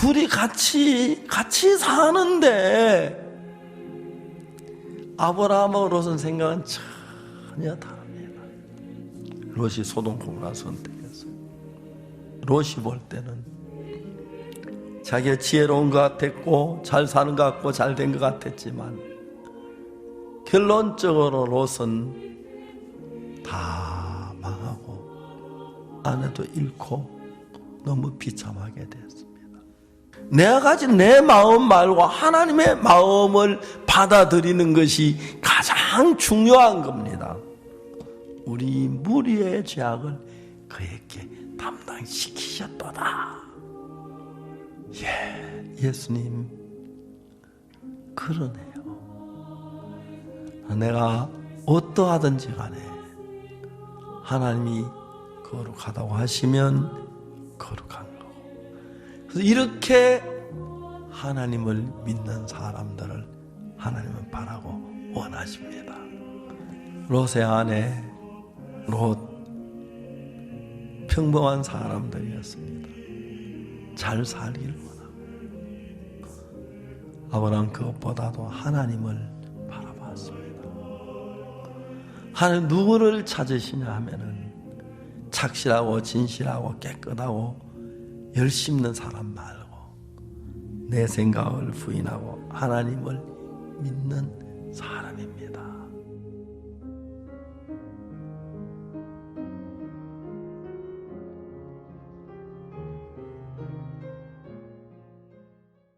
둘이 같이 같이 사는데 아브라함하고 롯은 생각은 전혀 다릅니다. 롯이 소돔 고모라 선택했어요. 롯이 볼 때는 자기가 지혜로운 것 같았고 잘 사는 것 같고 잘 된 것 같았지만 결론적으로 롯은 다 망하고 아내도 잃고 너무 비참하게 됐습니다. 내가 가진 내 마음 말고 하나님의 마음을 받아들이는 것이 가장 중요한 겁니다. 우리 무리의 죄악을 그에게 담당시키셨도다. 예, 예수님 그러네요. 내가 어떠하든지 간에 하나님이 거룩하다고 하시면 거고. 그래서 이렇게 하나님을 믿는 사람들을 하나님은 바라고 원하십니다. 롯의 아내 롯 평범한 사람들이었습니다. 잘 살기를 원하고 아브라함 그것보다도 하나님을 바라봤습니다. 하나님 누구를 찾으시냐 하면은 착실하고 진실하고 깨끗하고 열심 있는 사람 말고 내 생각을 부인하고 하나님을 믿는 사람입니다.